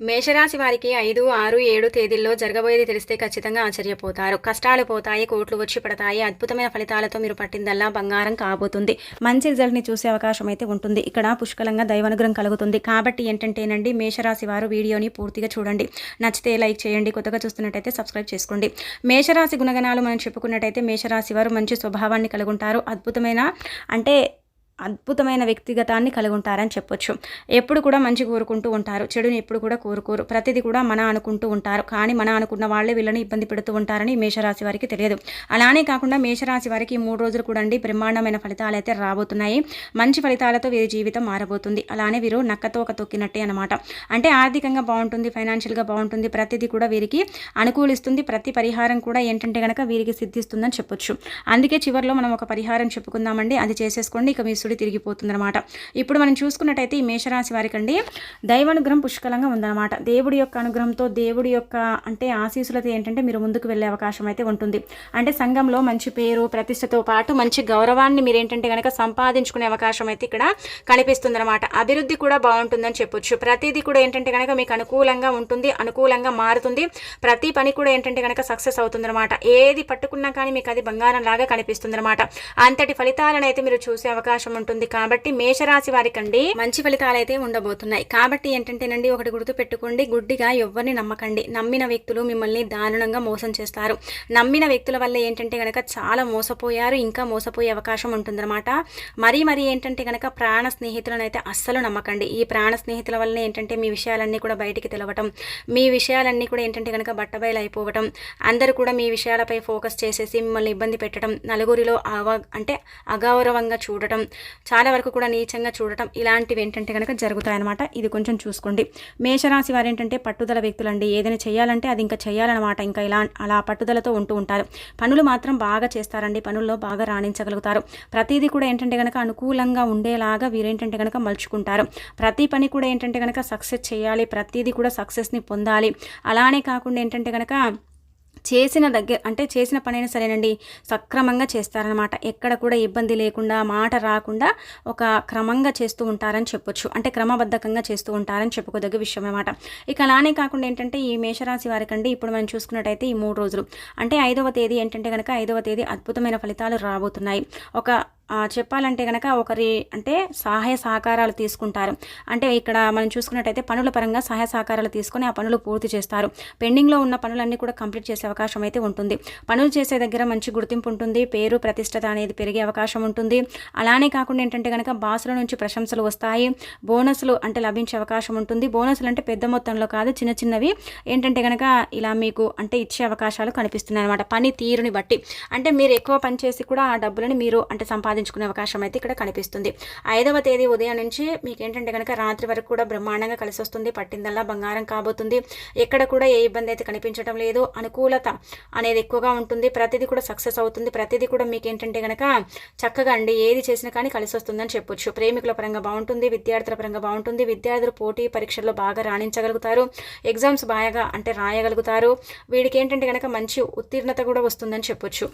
మేషరాశి వారికి ఐదు ఆరు ఏడు తేదీల్లో జరగబోయేది తెలిస్తే ఖచ్చితంగా ఆశ్చర్యపోతారు. కష్టాలు పోతాయి కోట్లు వచ్చి పడతాయి. అద్భుతమైన ఫలితాలతో మీరు పట్టిందల్లా బంగారం కాబోతుంది. మంచి రిజల్ట్ని చూసే అవకాశం అయితే ఉంటుంది. ఇక్కడ పుష్కలంగా దైవానుగ్రహం కలుగుతుంది. కాబట్టి ఏంటంటేనండి మేషరాశి వారు వీడియోని పూర్తిగా చూడండి. నచ్చితే లైక్ చేయండి. కొత్తగా చూస్తున్నట్టయితే సబ్స్క్రైబ్ చేసుకోండి. మేషరాశి గుణగణాలు మనం చెప్పుకున్నట్టయితే మేషరాశి వారు మంచి స్వభావాన్ని కలుగుంటారు. అద్భుతమైన అంటే అద్భుతమైన వ్యక్తిగతాన్ని కలిగి ఉంటారని చెప్పొచ్చు. ఎప్పుడు కూడా మంచి కోరుకుంటూ ఉంటారు. చెడుని ఎప్పుడు కూడా కోరుకోరు. ప్రతిదీ కూడా మన అనుకుంటూ ఉంటారు. కానీ మన అనుకున్న వాళ్ళే వీళ్ళని ఇబ్బంది పెడుతూ ఉంటారని మేషరాశి వారికి తెలియదు. అలానే కాకుండా మేషరాశి వారికి మూడు రోజులు కూడా అండి బ్రహ్మాండమైన ఫలితాలు అయితే రాబోతున్నాయి. మంచి ఫలితాలతో వీరి జీవితం మారబోతుంది. అలానే వీరు నక్కతో ఒక తొక్కినట్టే అనమాట అంటే ఆర్థికంగా బాగుంటుంది ఫైనాన్షియల్గా బాగుంటుంది. ప్రతిదీ కూడా వీరికి అనుకూలిస్తుంది. ప్రతి పరిహారం కూడా ఏంటంటే కనుక వీరికి సిద్ధిస్తుందని చెప్పొచ్చు. అందుకే చివరిలో మనం ఒక పరిహారం చెప్పుకుందామండి. అది చేసేసుకోండి. ఇక మీ సుడి తిరిగిపోతుందన్నమాట. ఇప్పుడు మనం చూసుకున్నట్టయితే ఈ మేషరాశి వారికి అండి దైవానుగ్రహం పుష్కలంగా ఉందన్నమాట. దేవుడి యొక్క అనుగ్రహంతో దేవుడి యొక్క అంటే ఆశీస్సులతో ఏంటంటే మీరు ముందుకు వెళ్ళే అవకాశం అయితే ఉంటుంది. అంటే సంఘంలో మంచి పేరు ప్రతిష్టతో పాటు మంచి గౌరవాన్ని మీరు ఏంటంటే కనుక సంపాదించుకునే అవకాశం అయితే ఇక్కడ కనిపిస్తుందన్నమాట. అభివృద్ధి కూడా బాగుంటుందని చెప్పొచ్చు. ప్రతిదీ కూడా ఏంటంటే కనుక మీకు అనుకూలంగా ఉంటుంది అనుకూలంగా మారుతుంది. ప్రతి పని కూడా ఏంటంటే కనుక సక్సెస్ అవుతుందన్నమాట. ఏది పట్టుకున్నా కానీ మీకు అది బంగారం లాగా కనిపిస్తుందన్నమాట. అంతటి ఫలితాలను అయితే మీరు చూసే అవకాశం ఉంటుంది. కాబట్టి మేషరాశి వారికండి మంచి ఫలితాలు అయితే ఉండబోతున్నాయి. కాబట్టి ఏంటంటేనండి ఒకటి గుర్తు పెట్టుకోండి గుడ్డిగా ఎవరిని నమ్మకండి. నమ్మిన వ్యక్తులు మిమ్మల్ని దారుణంగా మోసం చేస్తారు. నమ్మిన వ్యక్తుల వల్ల ఏంటంటే గనక చాలా మోసపోయారు ఇంకా మోసపోయే అవకాశం ఉంటుందన్నమాట. మరీ మరీ ఏంటంటే గనక ప్రాణ స్నేహితులను అయితే అస్సలు నమ్మకండి. ఈ ప్రాణ స్నేహితుల వల్ల ఏంటంటే మీ విషయాలన్నీ కూడా బయటికి తెలవటం మీ విషయాలన్నీ కూడా ఏంటంటే కనుక బట్టబయలు అయిపోవటం అందరూ కూడా మీ విషయాలపై ఫోకస్ చేసేసి మిమ్మల్ని ఇబ్బంది పెట్టడం నలుగురిలో అవ అంటే అగౌరవంగా చూడటం చాలా వరకు కూడా నీచంగా చూడటం ఇలాంటివి ఏంటంటే కనుక జరుగుతాయన్నమాట. ఇది కొంచెం చూసుకోండి. మేషరాశి వారు ఏంటంటే పట్టుదల వ్యక్తులండి. ఏదైనా చేయాలంటే అది ఇంకా చేయాలన్నమాట. ఇంకా ఇలా అలా పట్టుదలతో ఉంటూ ఉంటారు. పనులు మాత్రం బాగా చేస్తారండి. పనుల్లో బాగా రాణించగలుగుతారు. ప్రతిదీ కూడా ఏంటంటే కనుక అనుకూలంగా ఉండేలాగా వీరేంటంటే కనుక మలుచుకుంటారు. ప్రతి పని కూడా ఏంటంటే కనుక సక్సెస్ చేయాలి. ప్రతిదీ కూడా సక్సెస్ని పొందాలి. అలానే కాకుండా ఏంటంటే కనుక చేసిన దగ్గర అంటే చేసిన పనైనా సరేనండి సక్రమంగా చేస్తారనమాట ఎక్కడ కూడా ఇబ్బంది లేకుండా మాట రాకుండా ఒక క్రమంగా చేస్తూ ఉంటారని చెప్పొచ్చు. అంటే క్రమబద్ధకంగా చేస్తూ ఉంటారని చెప్పుకోదగ్గ విషయం అనమాట ఇక అలానే కాకుండా ఏంటంటే ఈ మేషరాశి వారికండి ఇప్పుడు మనం చూసుకున్నట్టయితే ఈ మూడు రోజులు. అంటే ఐదవ తేదీ ఏంటంటే కనుక ఐదవ తేదీ అద్భుతమైన ఫలితాలు రాబోతున్నాయి. ఒక చెప్పాలంటే కనుక ఒకరి అంటే సహాయ సహకారాలు తీసుకుంటారు. అంటే ఇక్కడ మనం చూసుకున్నట్టయితే పనుల పరంగా సహాయ సహకారాలు తీసుకొని ఆ పనులు పూర్తి చేస్తారు. పెండింగ్లో ఉన్న పనులన్నీ కూడా కంప్లీట్ చేసే అవకాశం అయితే ఉంటుంది. పనులు చేసే దగ్గర మంచి గుర్తింపు ఉంటుంది. పేరు ప్రతిష్టత అనేది పెరిగే అవకాశం ఉంటుంది. అలానే కాకుండా ఏంటంటే కనుక బాసుల నుంచి ప్రశంసలు వస్తాయి. బోనస్లు అంటే లభించే అవకాశం ఉంటుంది. బోనస్లు అంటే పెద్ద మొత్తంలో కాదు చిన్న చిన్నవి ఏంటంటే కనుక ఇలా మీకు అంటే ఇచ్చే అవకాశాలు కనిపిస్తున్నాయి అనమాట పని తీరుని బట్టి. అంటే మీరు ఎక్కువ పని చేసి కూడా ఆ డబ్బులని మీరు అంటే సంపాదించుకునే అవకాశం అయితే ఇక్కడ కనిపిస్తుంది. ఐదవ తేదీ ఉదయం నుంచి మీకు ఏంటంటే కనుక రాత్రి వరకు కూడా బ్రహ్మాండంగా కలిసి వస్తుంది. పట్టిందల్లా బంగారం కాబోతుంది. ఎక్కడ కూడా ఏ ఇబ్బంది అయితే కనిపించడం లేదు. అనుకూలత అనేది ఎక్కువగా ఉంటుంది. ప్రతిదీ కూడా సక్సెస్ అవుతుంది. ప్రతిదీ కూడా మీకు ఏంటంటే కనుక చక్కగా అండి. ఏది చేసినా కానీ కలిసి వస్తుందని చెప్పొచ్చు. ప్రేమికుల పరంగా బాగుంటుంది. విద్యార్థుల పరంగా బాగుంటుంది. విద్యార్థులు పోటీ పరీక్షల్లో బాగా రాణించగలుగుతారు. ఎగ్జామ్స్ బాగా అంటే రాయగలుగుతారు. వీడికి ఏంటంటే కనుక మంచి ఉత్తీర్ణత కూడా వస్తుందని చెప్పొచ్చు.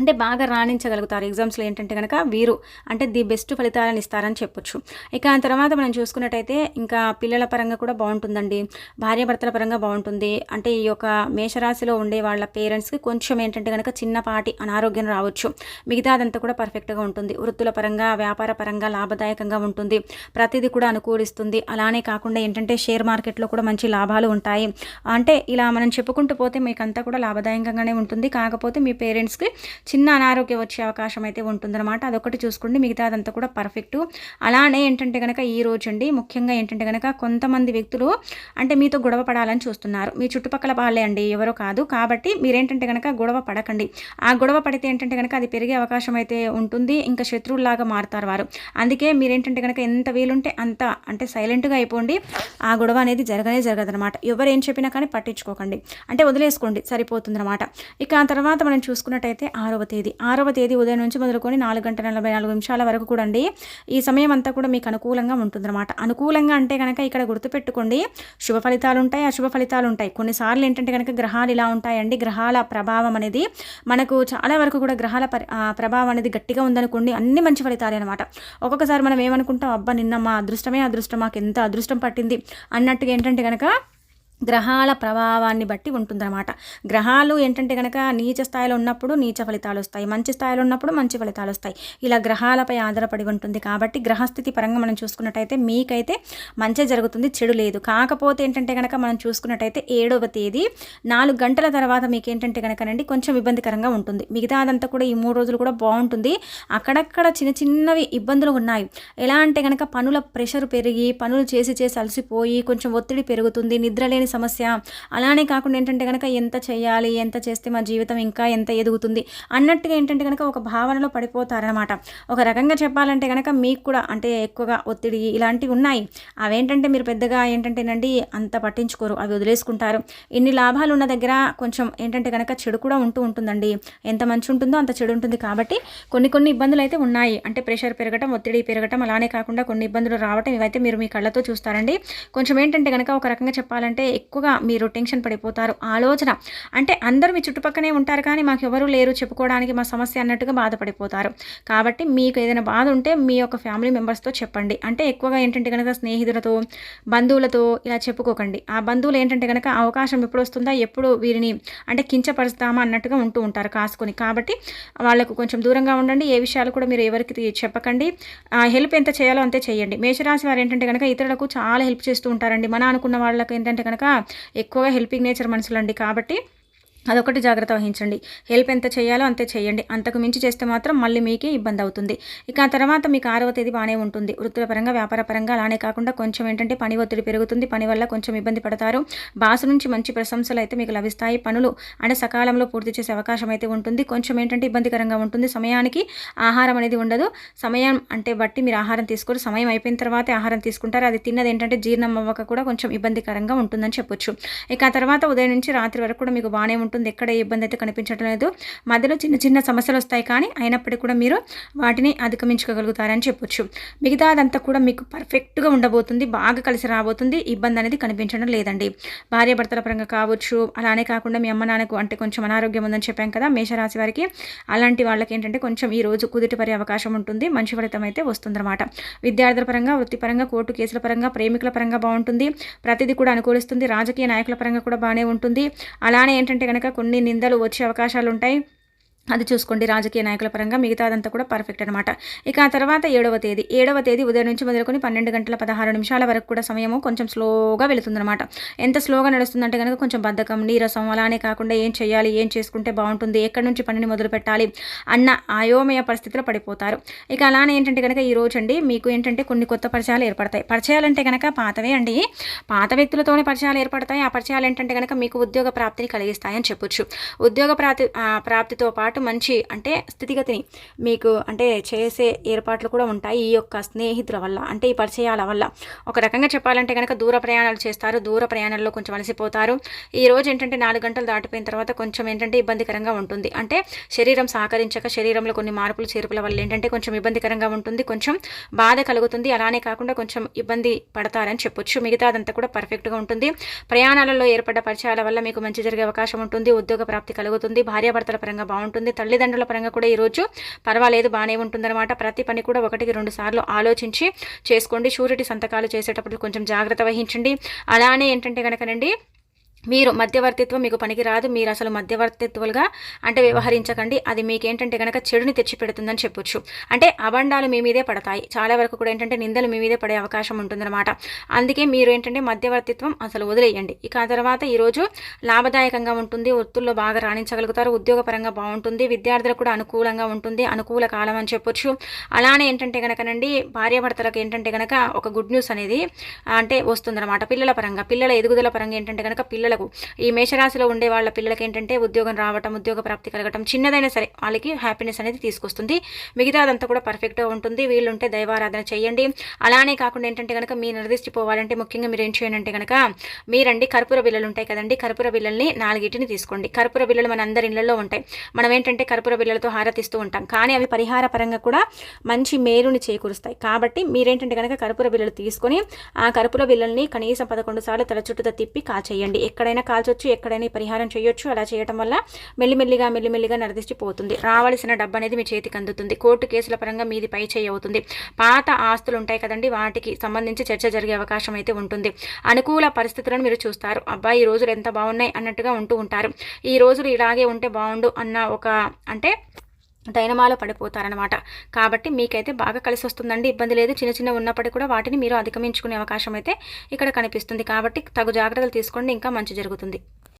అంటే బాగా రాణించగలుగుతారు. ఎగ్జామ్స్లో ఏంటంటే కనుక వీరు అంటే ది బెస్ట్ ఫలితాలను ఇస్తారని చెప్పొచ్చు. ఇక ఆ తర్వాత మనం చూసుకున్నట్టయితే ఇంకా పిల్లల పరంగా కూడా బాగుంటుందండి. భార్యాభర్తల పరంగా బాగుంటుంది. అంటే ఈ యొక్క మేషరాశిలో ఉండే వాళ్ళ పేరెంట్స్కి కొంచెం ఏంటంటే కనుక చిన్నపాటి అనారోగ్యం రావచ్చు. మిగతా అదంతా కూడా పర్ఫెక్ట్గా ఉంటుంది. వృత్తుల పరంగా వ్యాపార పరంగా లాభదాయకంగా ఉంటుంది. ప్రతిదీ కూడా అనుకూలిస్తుంది. అలానే కాకుండా ఏంటంటే షేర్ మార్కెట్లో కూడా మంచి లాభాలు ఉంటాయి. అంటే ఇలా మనం చెప్పుకుంటూ పోతే మీకు అంతా కూడా లాభదాయకంగానే ఉంటుంది. కాకపోతే మీ పేరెంట్స్కి చిన్న అనారోగ్యం వచ్చే అవకాశం అయితే ఉంటుందన్నమాట. అదొకటి చూసుకోండి. మిగతా అదంతా కూడా పర్ఫెక్ట్. అలానే ఏంటంటే కనుక ఈ రోజు అండి ముఖ్యంగా ఏంటంటే కనుక కొంతమంది వ్యక్తులు అంటే మీతో గొడవ పడాలని చూస్తున్నారు. మీ చుట్టుపక్కల వాళ్ళే అండి ఎవరో కాదు. కాబట్టి మీరేంటంటే కనుక గొడవ పడకండి. ఆ గొడవ పడితే ఏంటంటే కనుక అది పెరిగే అవకాశం అయితే ఉంటుంది. ఇంకా శత్రువులాగా మారుతారు వారు. అందుకే మీరేంటంటే కనుక ఎంత వీలుంటే అంత అంటే సైలెంట్గా అయిపోండి. ఆ గొడవ అనేది జరగనే జరగదనమాట ఎవరు ఏం చెప్పినా కానీ పట్టించుకోకండి. అంటే వదిలేసుకోండి. సరిపోతుందన్నమాట. ఇక ఆ తర్వాత మనం చూసుకున్నట్టయితే ఆరో నాలుగవ తేదీ. ఆరవ తేదీ ఉదయం నుంచి మొదలుకొని నాలుగు గంటల నలభై నాలుగు నిమిషాల వరకు కూడా అండి ఈ సమయం అంతా కూడా మీకు అనుకూలంగా ఉంటుందన్నమాట. అనుకూలంగా అంటే కనుక ఇక్కడ గుర్తుపెట్టుకోండి. శుభ ఫలితాలు ఉంటాయి అశుభ ఫలితాలు ఉంటాయి కొన్నిసార్లు ఏంటంటే కనుక గ్రహాలు ఇలా ఉంటాయండి. గ్రహాల ప్రభావం అనేది మనకు చాలా వరకు కూడా గ్రహాల పరి ప్రభావం అనేది గట్టిగా ఉందనుకోండి అన్ని మంచి ఫలితాలే అనమాట ఒక్కొక్కసారి మనం ఏమనుకుంటాం అబ్బా నిన్న మా అదృష్టమే అదృష్టం మాకు ఎంత అదృష్టం పట్టింది అన్నట్టుగా ఏంటంటే కనుక గ్రహాల ప్రభావాన్ని బట్టి ఉంటుందన్నమాట. గ్రహాలు ఏంటంటే కనుక నీచ స్థాయిలో ఉన్నప్పుడు నీచ ఫలితాలు వస్తాయి. మంచి స్థాయిలో ఉన్నప్పుడు మంచి ఫలితాలు వస్తాయి. ఇలా గ్రహాలపై ఆధారపడి ఉంటుంది కాబట్టి గ్రహస్థితి పరంగా మనం చూసుకున్నట్టయితే మీకైతే మంచి జరుగుతుంది చెడు లేదు. కాకపోతే ఏంటంటే కనుక మనం చూసుకున్నట్టయితే ఏడవ తేదీ నాలుగు గంటల తర్వాత మీకు ఏంటంటే కనుకనండి కొంచెం ఇబ్బందికరంగా ఉంటుంది. మిగతా అదంతా కూడా ఈ మూడు రోజులు కూడా బాగుంటుంది. అక్కడక్కడ చిన్న చిన్నవి ఇబ్బందులు ఉన్నాయి. ఎలా అంటే కనుక పనుల ప్రెషర్ పెరిగి పనులు చేసి చేసి అలసిపోయి కొంచెం ఒత్తిడి పెరుగుతుంది నిద్ర లేని సమస్య. అలానే కాకుండా ఏంటంటే కనుక ఎంత చేయాలి ఎంత చేస్తే మా జీవితం ఇంకా ఎంత ఎదుగుతుంది అన్నట్టుగా ఏంటంటే కనుక ఒక భావనలో పడిపోతారనమాట ఒక రకంగా చెప్పాలంటే కనుక మీకు కూడా అంటే ఎక్కువగా ఒత్తిడి ఇలాంటివి ఉన్నాయి. అవేంటంటే మీరు పెద్దగా ఏంటంటేనండి అంత పట్టించుకోరు అవి వదిలేసుకుంటారు. ఇన్ని లాభాలు ఉన్న దగ్గర కొంచెం ఏంటంటే కనుక చెడు కూడా ఉంటూ ఉంటుందండి. ఎంత మంచి ఉంటుందో అంత చెడు ఉంటుంది కాబట్టి కొన్ని కొన్ని ఇబ్బందులు అయితే ఉన్నాయి. అంటే ప్రెషర్ పెరగటం ఒత్తిడి పెరగటం అలానే కాకుండా కొన్ని ఇబ్బందులు రావటం ఇవైతే మీరు మీ కళ్ళతో చూస్తారండి. కొంచెం ఏంటంటే కనుక ఒక రకంగా చెప్పాలంటే ఎక్కువగా మీరు టెన్షన్ పడిపోతారు. ఆలోచన. అంటే అందరూ మీ చుట్టుపక్కనే ఉంటారు కానీ మాకు ఎవరు లేరు చెప్పుకోవడానికి మా సమస్య అన్నట్టుగా బాధపడిపోతారు. కాబట్టి మీకు ఏదైనా బాధ ఉంటే మీ యొక్క ఫ్యామిలీ మెంబర్స్తో చెప్పండి. అంటే ఎక్కువగా ఏంటంటే కనుక స్నేహితులతో బంధువులతో ఇలా చెప్పుకోకండి. ఆ బంధువులు ఏంటంటే కనుక అవకాశం ఎప్పుడు వస్తుందా ఎప్పుడు వీరిని అంటే కించపరుస్తామా అన్నట్టుగా ఉంటూ ఉంటారు కాసుకొని. కాబట్టి వాళ్ళకు కొంచెం దూరంగా ఉండండి. ఏ విషయాలు కూడా మీరు ఎవరికి చెప్పకండి. హెల్ప్ ఎంత చేయాలో అంతే చేయండి. మేషరాశి వారు ఏంటంటే కనుక ఇతరులకు చాలా హెల్ప్ చేస్తూ ఉంటారండి. మన అనుకున్న వాళ్ళకి ఏంటంటే కనుక ఎక్కువగా హెల్పింగ్ నేచర్ మనుషులండి. కాబట్టి అదొకటి జాగ్రత్త వహించండి. హెల్ప్ ఎంత చేయాలో అంతే చేయండి. అంతకు మించి చేస్తే మాత్రం మళ్ళీ మీకే ఇబ్బంది అవుతుంది. ఇక ఆ తర్వాత మీకు ఆరవ తేదీ బాగానే ఉంటుంది. వృత్తుల పరంగా వ్యాపార పరంగా అలానే కాకుండా కొంచెం ఏంటంటే పని ఒత్తిడి పెరుగుతుంది. పని వల్ల కొంచెం ఇబ్బంది పడతారు. బాసు నుంచి మంచి ప్రశంసలు అయితే మీకు లభిస్తాయి. పనులు అంటే సకాలంలో పూర్తి చేసే అవకాశం అయితే ఉంటుంది. కొంచెం ఏంటంటే ఇబ్బందికరంగా ఉంటుంది. సమయానికి ఆహారం అనేది ఉండదు. సమయం అంటే బట్టి మీరు ఆహారం తీసుకోరు. సమయం అయిపోయిన తర్వాతే ఆహారం తీసుకుంటారు. అది తిన్నది ఏంటంటే జీర్ణం అవ్వక కూడా కొంచెం ఇబ్బందికరంగా ఉంటుందని చెప్పొచ్చు. ఇక ఆ తర్వాత ఉదయం నుంచి రాత్రి వరకు కూడా మీకు బాగానే ఉంటుంది. ఉంటుంది. ఎక్కడ ఇబ్బంది అయితే కనిపించడం లేదు. మధ్యలో చిన్న చిన్న సమస్యలు వస్తాయి కానీ అయినప్పటికీ కూడా మీరు వాటిని అధిగమించగలుగుతారని చెప్పొచ్చు. మిగతా అదంతా కూడా మీకు పర్ఫెక్ట్గా ఉండబోతుంది. బాగా కలిసి రాబోతుంది. ఇబ్బంది అనేది కనిపించడం లేదండి. భార్యాభర్తల పరంగా కావచ్చు అలానే కాకుండా మీ అమ్మ నాన్నకు అంటే కొంచెం అనారోగ్యం ఉందని చెప్పాం కదా మేషరాశి వారికి అలాంటి వాళ్ళకి ఏంటంటే కొంచెం ఈ రోజు కుదుటి పడే అవకాశం ఉంటుంది. మంచి ఫలితం అయితే వస్తుందన్నమాట. విద్యార్థుల పరంగా వృత్తిపరంగా కోర్టు కేసుల పరంగా ప్రేమికుల పరంగా బాగుంటుంది. ప్రతిదీ కూడా అనుకూలిస్తుంది. రాజకీయ నాయకుల పరంగా కూడా బాగానే ఉంటుంది. అలానే ఏంటంటే కనుక కొన్ని నిందలు వచ్చే అవకాశాలు ఉంటాయి అది చూసుకోండి. రాజకీయ నాయకుల పరంగా మిగతాదంతా కూడా పర్ఫెక్ట్ అనమాట ఇక ఆ తర్వాత ఏడవ తేదీ. ఏడవ తేదీ ఉదయం నుంచి మొదలుకొని పన్నెండు గంటల పదహారు నిమిషాల వరకు కూడా సమయము కొంచెం స్లోగా వెళుతుందనమాట ఎంత స్లోగా నడుస్తుందంటే కనుక కొంచెం బద్ధకం నీరసం అలానే కాకుండా ఏం చేయాలి ఏం చేసుకుంటే బాగుంటుంది ఎక్కడి నుంచి పనిని మొదలు పెట్టాలి అన్న అయోమయ పరిస్థితిలో పడిపోతారు. ఇక అలానే ఏంటంటే కనుక ఈ రోజు అండి మీకు ఏంటంటే కొన్ని కొత్త పరిచయాలు ఏర్పడతాయి. పరిచయాలంటే కనుక పాతవే అండి. పాత వ్యక్తులతోనే పరిచయాలు ఏర్పడతాయి. ఆ పరిచయాలు ఏంటంటే కనుక మీకు ఉద్యోగ ప్రాప్తిని కలిగిస్తాయని చెప్పొచ్చు. ఉద్యోగ ప్రాప్తి ప్రాప్తితో పాటు మంచి అంటే స్థితిగతిని మీకు అంటే చేసే ఏర్పాట్లు కూడా ఉంటాయి ఈ యొక్క స్నేహితుల వల్ల అంటే ఈ పరిచయాల వల్ల. ఒక రకంగా చెప్పాలంటే కనుక దూర ప్రయాణాలు చేస్తారు. దూర ప్రయాణాల్లో కొంచెం అలసిపోతారు. ఈ రోజు ఏంటంటే నాలుగు గంటలు దాటిపోయిన తర్వాత కొంచెం ఏంటంటే ఇబ్బందికరంగా ఉంటుంది. అంటే శరీరం సహకరించక శరీరంలో కొన్ని మార్పులు చేర్పుల వల్ల ఏంటంటే కొంచెం ఇబ్బందికరంగా ఉంటుంది. కొంచెం బాధ కలుగుతుంది. అలానే కాకుండా కొంచెం ఇబ్బంది పడతారని చెప్పొచ్చు. మిగతాదంతా కూడా పర్ఫెక్ట్గా ఉంటుంది. ప్రయాణాలలో ఏర్పడ్డ పరిచయాల వల్ల మీకు మంచి జరిగే అవకాశం ఉంటుంది. ఉద్యోగ ప్రాప్తి కలుగుతుంది. భార్యాభర్తల పరంగా బాగుంటుంది. తల్లిదండ్రుల పరంగా కూడా ఈరోజు పర్వాలేదు బాగానే ఉంటుందన్నమాట. ప్రతి పని కూడా ఒకటికి రెండు సార్లు ఆలోచించి చేసుకోండి. షూరిటీ సంతకాలు చేసేటప్పుడు కొంచెం జాగ్రత్త వహించండి. అలానే ఏంటంటే కనుకనండి మీరు మధ్యవర్తిత్వం మీకు పనికిరాదు మీరు అసలు మధ్యవర్తిత్వాలుగా అంటే వ్యవహరించకండి. అది మీకేంటంటే కనుక చెడుని తెచ్చిపెడుతుందని చెప్పొచ్చు. అంటే అబండాలు మీ మీదే పడతాయి. చాలా వరకు కూడా ఏంటంటే నిందలు మీ మీదే పడే అవకాశం ఉంటుందన్నమాట. అందుకే మీరు ఏంటంటే మధ్యవర్తిత్వం అసలు వదిలేయండి. ఇక ఆ తర్వాత ఈరోజు లాభదాయకంగా ఉంటుంది వృత్తుల్లో బాగా రాణించగలుగుతారు ఉద్యోగపరంగా బాగుంటుంది విద్యార్థులకు కూడా అనుకూలంగా ఉంటుంది అనుకూల కాలం అని చెప్పొచ్చు. అలానే ఏంటంటే కనుకనండి భార్యాభర్తలకు ఏంటంటే కనుక ఒక గుడ్ న్యూస్ అనేది అంటే వస్తుందన్నమాట. పిల్లల పరంగా పిల్లల ఎదుగుదల పరంగా ఏంటంటే కనుక పిల్లలు పిల్లలకు. ఈ మేషరాశిలో ఉండే వాళ్ళ పిల్లలకి ఏంటంటే ఉద్యోగం రావటం ఉద్యోగ ప్రాప్తి కలగటం చిన్నదైనా సరే వాళ్ళకి హ్యాపీనెస్ అనేది తీసుకొస్తుంది. మిగతా అదంతా కూడా పర్ఫెక్ట్గా ఉంటుంది. వీళ్ళుంటే దైవారాధన చేయండి అలానే కాకుండా ఏంటంటే కనుక మీ నిర్దిష్టిపోవాలంటే ముఖ్యంగా మీరు ఏం చేయండి అంటే కనుక మీరండి కర్పూర బిల్లలు ఉంటాయి కదండి. కర్పూర బిల్లల్ని నాలుగిటిని తీసుకోండి. కర్పూర బిల్లలు మన అందరి ఇళ్ళలో ఉంటాయి. మనం ఏంటంటే కర్పూర బిల్లలతో హారతిస్తూ ఉంటాం. కానీ అవి పరిహార పరంగా కూడా మంచి మేలుని చేకూరుస్తాయి. కాబట్టి మీరేంటంటే కనుక కర్పూర బిల్లలు తీసుకొని ఆ కర్పూర బిల్లల్ని కనీసం పదకొండు సార్లు తల చుట్టూతో తిప్పి కాచేయండి. ఎక్కడైనా కాల్చొచ్చు ఎక్కడైనా పరిహారం చేయొచ్చు. అలా చేయటం వల్ల మెల్లిమెల్లిగా మెల్లిమెల్లిగా నరదిష్టిపోతుంది రావాల్సిన డబ్బు అనేది మీ చేతికి అందుతుంది. కోర్టు కేసుల పరంగా మీది పై చేయి అవుతుంది. పాత ఆస్తులు ఉంటాయి కదండి వాటికి సంబంధించి చర్చ జరిగే అవకాశం అయితే ఉంటుంది. అనుకూల పరిస్థితులను మీరు చూస్తారు. అబ్బాయి ఈ రోజులు ఎంత బాగున్నాయి అన్నట్టుగా ఉంటూ ఉంటారు. ఈ రోజులు ఇలాగే ఉంటే బాగుండు అన్న ఒక అంటే డైనమాలో పడిపోతారనమాట కాబట్టి మీకైతే బాగా కలిసి వస్తుందండి. ఇబ్బంది లేదు. చిన్న చిన్న ఉన్నప్పటికీ కూడా వాటిని మీరు అధిగమించుకునే అవకాశం అయితే ఇక్కడ కనిపిస్తుంది. కాబట్టి తగు జాగ్రత్తలు తీసుకోండి. ఇంకా మంచి జరుగుతుంది.